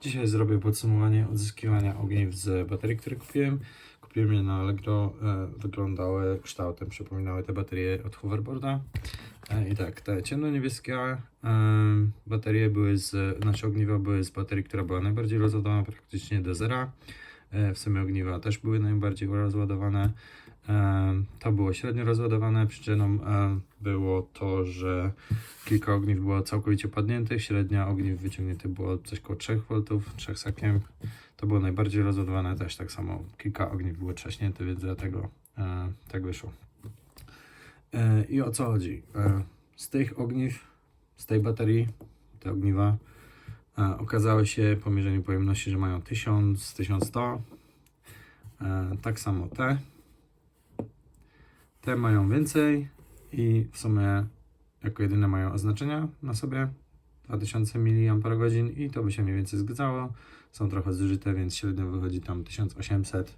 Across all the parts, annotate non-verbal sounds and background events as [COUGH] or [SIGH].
Dzisiaj zrobię podsumowanie odzyskiwania ogniw z baterii, które kupiłem. Kupiłem je na Allegro, e, wyglądały kształtem, przypominały te baterie od hoverboarda. E, I tak, te ciemno-niebieskie e, baterie były z, znaczy ogniwa były z baterii, która była najbardziej rozładowana praktycznie do zera. W sumie ogniwa też były najbardziej rozładowane. E, To było średnio rozładowane. Przyczyną e, było to, że kilka ogniw było całkowicie padniętych. Średnia ogniw wyciągniętych było coś koło 3 V, 3 sakiem. To było najbardziej rozładowane. Też tak samo kilka ogniw było trzaśnięte, więc dlatego e, tak wyszło. I o co chodzi? Z tych ogniw, z tej baterii, te ogniwa, okazały się po mierzeniu pojemności, że mają 1000, 1100. E, Tak samo te. Te mają więcej i w sumie jako jedyne mają oznaczenia na sobie 2000 mAh i to by się mniej więcej zgadzało. Są trochę zużyte, więc średnio wychodzi tam 1800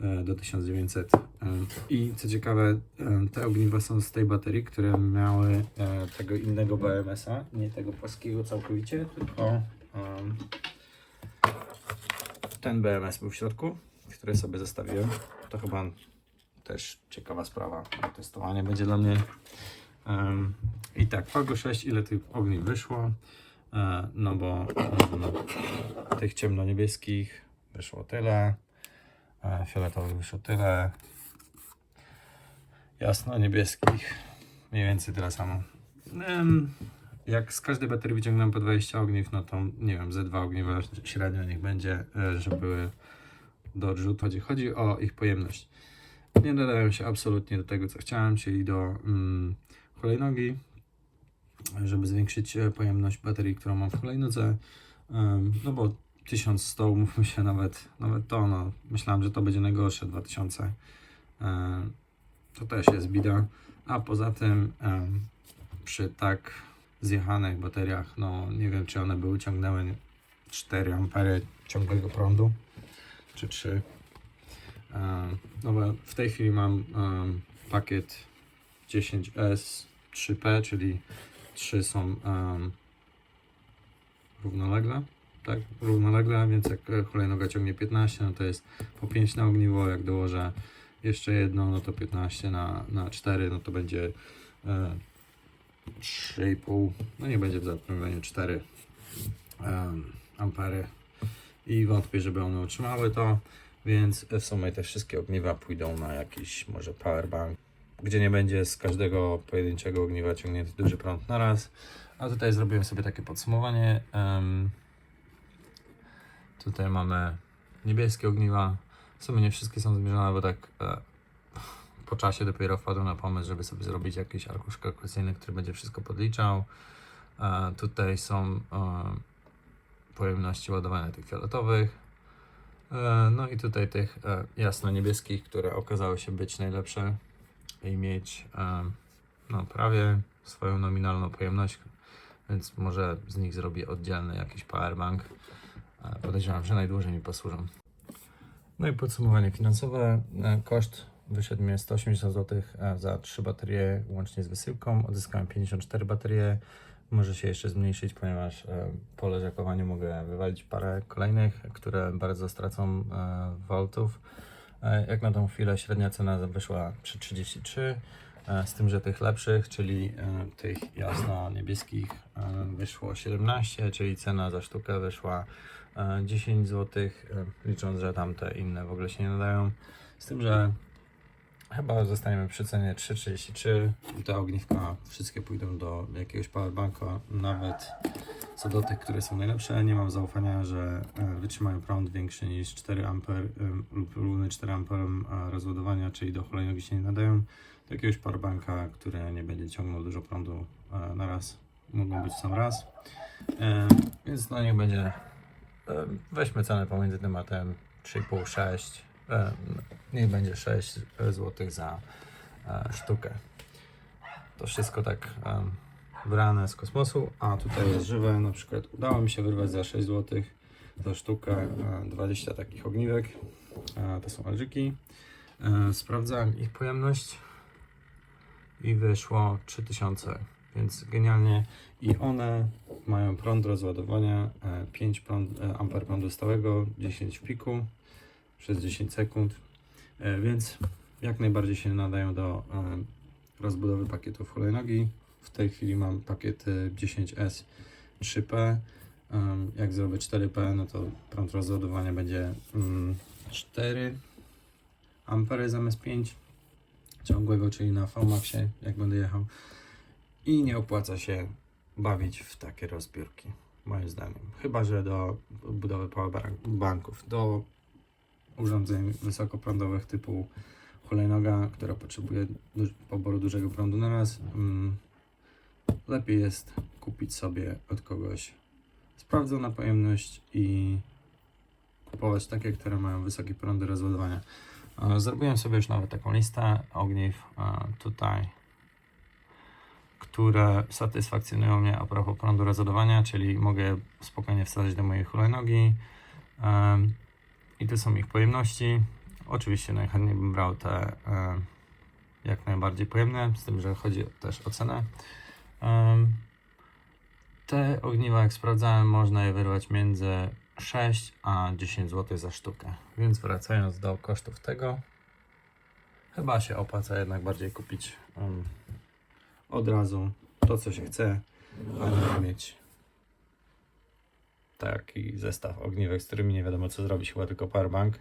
e, do 1900. E, I co ciekawe, e, te ogniwa są z tej baterii, które miały tego innego BMS-a, nie tego płaskiego całkowicie, tylko ten BMS był w środku, który sobie zostawiłem. To chyba też ciekawa sprawa do testowania będzie dla mnie. Em, I tak, Pago 6, ile tych ogni wyszło? E, no bo em, tych ciemno-niebieskich wyszło tyle, e, fioletowych wyszło tyle, jasno-niebieskich mniej więcej tyle samo. Em, jak z każdej baterii wyciągnąłem po 20 ogniw, no to nie wiem, ze dwa ogniwa średnio niech będzie, e, że były do odrzutu. Chodzi o ich pojemność. Nie nadają się absolutnie do tego, co chciałem, czyli do mm, hulajnogi, żeby zwiększyć e, pojemność baterii, którą mam w hulajnodze. No bo 1100, umówmy [LAUGHS] się, nawet, nawet to, no, myślałem, że to będzie najgorsze, 2000. Em, to też jest bida. A poza tym przy tak zjechanych bateriach, no nie wiem, czy one by uciągnęły 4 ampery ciągłego prądu, czy 3. No bo w tej chwili mam pakiet 10S 3P, czyli 3 są równolegle, tak? Równolegle, więc jak e, hulajnoga ciągnie 15, no to jest po 5 na ogniwo, jak dołożę jeszcze jedno, no to 15 na, na 4, no to będzie e, 3,5, no nie będzie w zatrudnieniu 4 em, ampery i wątpię, żeby one utrzymały to, więc w sumie te wszystkie ogniwa pójdą na jakiś może powerbank, gdzie nie będzie z każdego pojedynczego ogniwa ciągnięty duży prąd na raz. A tutaj zrobiłem sobie takie podsumowanie. Em, tutaj mamy niebieskie ogniwa. W sumie nie wszystkie są zmierzone, bo tak e, po czasie dopiero wpadłem na pomysł, żeby sobie zrobić jakiś arkusz kalkulacyjny, który będzie wszystko podliczał. E, tutaj są e, pojemności ładowania tych fioletowych. E, No i tutaj tych e, jasno-niebieskich, które okazały się być najlepsze i mieć e, no, prawie swoją nominalną pojemność, więc może z nich zrobię oddzielny jakiś powerbank. Podejrzewam, że najdłużej mi posłużą. No i podsumowanie finansowe. Koszt wyszedł mi 180 zł za 3 baterie łącznie z wysyłką. Odzyskałem 54 baterie. Może się jeszcze zmniejszyć, ponieważ e, po leżakowaniu mogę wywalić parę kolejnych, które bardzo stracą e, voltów. E, Jak na tą chwilę średnia cena wyszła przy 33, e, z tym, że tych lepszych, czyli e, tych jasno-niebieskich e, wyszło 17, czyli cena za sztukę wyszła e, 10 zł, licząc, że tamte inne w ogóle się nie nadają. Z tym, że chyba zostaniemy przy cenie 3,33 i te ogniwka wszystkie pójdą do jakiegoś powerbanka, nawet co do tych, które są najlepsze, nie mam zaufania, że e, wytrzymają prąd większy niż 4 A lub równy 4 A rozładowania, czyli do hulajnogi się nie nadają. Do jakiegoś powerbanka, który nie będzie ciągnął dużo prądu e, na raz, mogą być w sam raz. E, Więc no niech będzie, e, weźmy cenę pomiędzy tematem 3,5-6, e, niech będzie 6 zł za e, sztukę. To wszystko tak brane z kosmosu, a tutaj jest żywe. Na przykład udało mi się wyrwać za 6 zł za sztukę e, 20 takich ogniwek. E, To są alżyki. E, Sprawdzałem ich pojemność i wyszło 3000 więc genialnie. I one mają prąd rozładowania e, 5 prąd, e, amper prądu stałego, 10 w piku przez 10 sekund, e, więc jak najbardziej się nadają do e, rozbudowy pakietów hulajnogi. W tej chwili mam pakiety 10S 3P. Em, Jak zrobię 4P, no to prąd rozładowania będzie mm, 4 ampery zamiast 5 ciągłego, czyli na VMAXie, jak będę jechał. I nie opłaca się bawić w takie rozbiórki, moim zdaniem. Chyba, że do budowy powerbanków, do urządzeń wysokoprądowych typu hulajnoga, która potrzebuje poboru dużego prądu na raz. Mm, lepiej jest kupić sobie od kogoś sprawdzoną pojemność i kupować takie, które mają wysokie prądy rozładowania. E, Zrobiłem sobie już nawet taką listę ogniw e, tutaj, które satysfakcjonują mnie a propos prądu rozładowania, czyli mogę spokojnie wsadzić do mojej hulajnogi. I to są ich pojemności. Oczywiście najchętniej bym brał te e, jak najbardziej pojemne, z tym, że chodzi też o cenę. Em, te ogniwa, jak sprawdzałem, można je wyrwać między 6 a 10 zł za sztukę. Więc wracając do kosztów tego, chyba się opłaca jednak bardziej kupić em, od razu to, co się chce, a nie mieć taki zestaw ogniwek, z którymi nie wiadomo co zrobić, chyba tylko powerbank.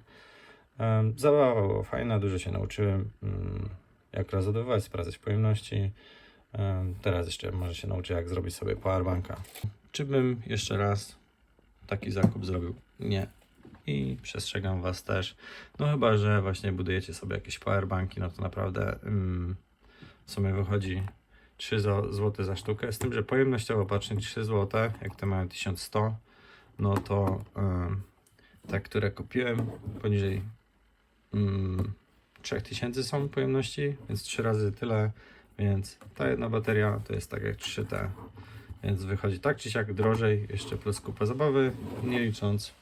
Zabawa była fajna, dużo się nauczyłem, mm, jak rozładowywać, sprawdzać pojemności. Em, Teraz jeszcze może się nauczę, jak zrobić sobie powerbanka. Czy bym jeszcze raz taki zakup zrobił? Nie. I przestrzegam Was też. No chyba, że właśnie budujecie sobie jakieś powerbanki, no to naprawdę mm, w sumie wychodzi 3 zł za sztukę. Z tym, że pojemnościowo patrząc 3 zł, jak te mają 1100, no to em, te, które kupiłem poniżej mm, 3000 są pojemności, więc 3 razy tyle, więc ta jedna bateria to jest tak jak 3T, więc wychodzi tak czy siak drożej, jeszcze plus kupa zabawy, nie licząc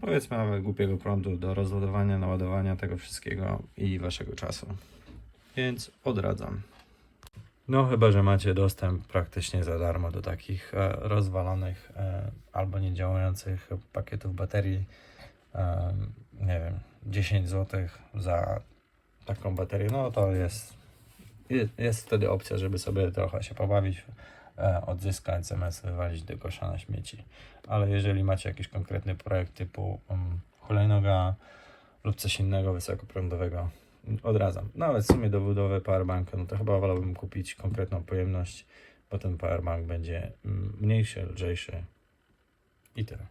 powiedzmy głupiego prądu do rozładowania, naładowania tego wszystkiego i waszego czasu. Więc odradzam. No chyba, że macie dostęp praktycznie za darmo do takich e, rozwalonych e, albo niedziałających pakietów baterii. E, nie wiem, 10 zł za taką baterię, no to jest, jest, jest wtedy opcja, żeby sobie trochę się pobawić, e, odzyskać zamiast wywalić do kosza na śmieci. Ale jeżeli macie jakiś konkretny projekt typu um, hulajnoga lub coś innego wysokoprądowego, odradzam. Nawet w sumie do budowy powerbanka, no to chyba wolałbym kupić konkretną pojemność, bo ten powerbank będzie mm, mniejszy, lżejszy i tyle.